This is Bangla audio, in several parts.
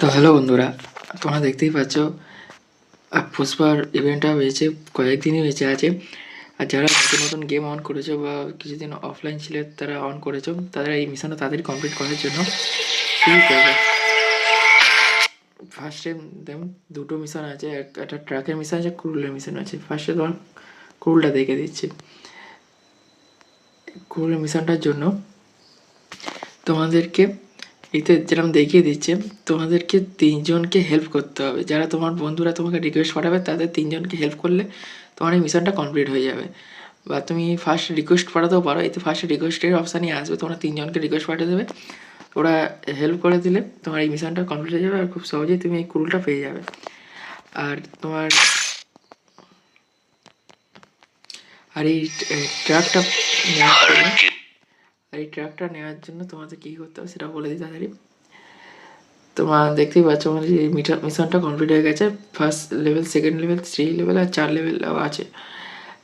তো হ্যালো বন্ধুরা, তোমরা দেখতেই পাচ্ছ পুষ্পার ইভেন্টটা হয়েছে, কয়েকদিনই হয়েছে আছে আর যারা নতুন নতুন গেম অন করেছ বা কিছুদিন অফলাইন ছিল, তারা অন করেছ তারা এই মিশনটা তাদের কমপ্লিট করার জন্য। ফার্স্টে দেখুন দুটো মিশন আছে একটা ট্রাকের মিশন আছে কুরুলের মিশন আছে। ফার্স্টে তোমার কুরুলটা দেখে দিচ্ছি। কুরুলের মিশনটার জন্য তোমাদেরকে এতে যেরকম দেখিয়ে দিচ্ছে, তোমাদেরকে তিনজনকে হেল্প করতে হবে। যারা তোমার বন্ধুরা তোমাকে রিকোয়েস্ট পাঠাবে, তাদের তিনজনকে হেল্প করলে তোমার এই মিশনটা কমপ্লিট হয়ে যাবে। বা তুমি ফার্স্ট রিকোয়েস্ট পাঠাতেও পারো এতে ফার্স্ট রিকোয়েস্টের অপশানই আসবে, তোমরা তিনজনকে রিকোয়েস্ট পাঠিয়ে দেবে। ওরা হেল্প করে দিলে তোমার এই মিশনটা কমপ্লিট হয়ে যাবে আর খুব সহজেই তুমি এই কুলটা পেয়ে যাবে। আর তোমার আর এই ট্রাকটা এই ট্র্যাকটা নেওয়ার জন্য তোমাদের কী করতে হবে সেটা বলে দিই তাড়াতাড়ি। তোমার দেখতেই পাচ্ছ আমাদের এই মিটার মিশনটা কমপ্লিট হয়ে গেছে। First level second level three level আর চার লেভেল আছে।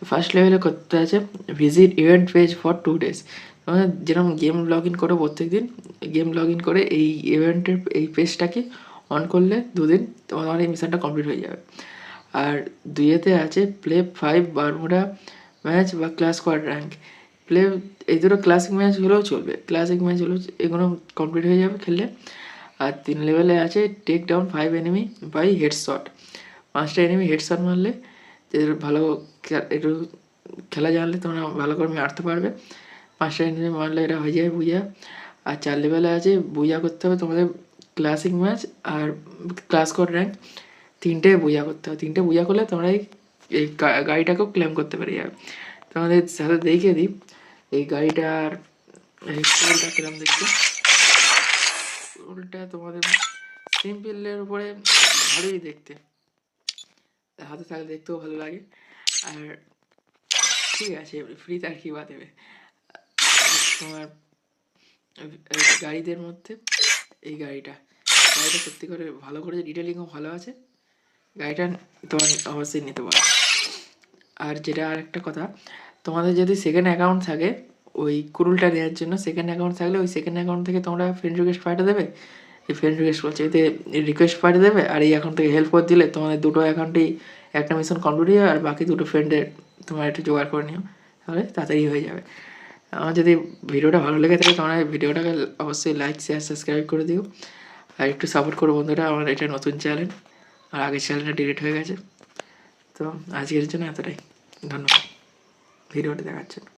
ফার্স্ট লেভেলে করতে আছে visit event page for two days তোমাদের যেরকম গেম লগ ইন করো প্রত্যেক দিন গেম লগ ইন করে এই ইভেন্টের এই পেজটাকে অন করলে দুদিন তোমার এই মিশনটা কমপ্লিট হয়ে যাবে। আর দুইয়েতে আছে প্লে ফাইভ বারমুডা ম্যাচ বা ক্লাস কোয়াড র্যাঙ্ক প্লে এই দুটো ক্লাসিক ম্যাচ হলেও চলবে। ক্লাসিক ম্যাচ হলেও এগুলো কমপ্লিট হয়ে যাবে খেললে। আর তিন লেভেলে আছে take down five enemy by headshot পাঁচটা এনিমি হেডশট মারলে ভালো একটু খেলা জানলে তোমরা ভালো করে মারতে পারবে। পাঁচটা এনিমি মারলে এটা হয়ে যাবে বুঝা আর চার লেভেলে আছে বুঝা করতে হবে তোমাদের ক্লাসিক ম্যাচ আর ক্লাস কোড র্যাঙ্ক তিনটে বুঝা করতে হবে। তিনটে বুঝা করলে তোমরা এই এই গাড়িটাকেও ক্লেম করতে পেরে যাবে তোমাদের সাথে দেখিয়ে দিই। এই গাড়িটার ফুলটা কিরম দেখতে? ফুলটা তোমাদের সিম্পলের উপরে ভালোই দেখতে। হাতে থাকলে দেখতেও ভালো লাগে। আর ঠিক আছে, ফ্রিতে আর কি বা দেবে? তোমার গাড়িদের মধ্যে এই গাড়িটা। গাড়িটা সত্যি করে ভালো করে ডিটেলিংও ভালো আছে। গাড়িটা তোমার অবশ্যই নিতে পারো। আর যেটা আর একটা কথা, তোমাদের যদি সেকেন্ড অ্যাকাউন্ট থাকে ওই কুরুলটা নেওয়ার জন্য সেকেন্ড অ্যাকাউন্ট থাকলে ওই সেকেন্ড অ্যাকাউন্ট থেকে তোমরা ফ্রেন্ড রিকোয়েস্ট পাঠিয়ে দেবে। এই ফ্রেন্ড রিকোয়েস্ট বলছে এতে রিকোয়েস্ট পাঠিয়ে দেবে আর এই অ্যাকাউন্ট থেকে হেল্প করে দিলে তোমাদের দুটো অ্যাকাউন্টেই একটা মিশন কমপ্লিট হয়ে যাবে আর বাকি দুটো ফ্রেন্ডের তোমার একটু জোগাড় করে নিও। তাহলে তাড়াতাড়ি হয়ে যাবে। আমার যদি ভিডিওটা ভালো লেগে থাকে তোমরা ভিডিওটাকে অবশ্যই লাইক শেয়ার সাবস্ক্রাইব করে দিও। আর একটু সাপোর্ট করো বন্ধুরা, আমার এটা নতুন চ্যানেল আর আগের চ্যানেলটা ডিলিট হয়ে গেছে। তো আজকের জন্য এতটাই। ধন্যবাদ। ভিডিওটা দেখার জন্য।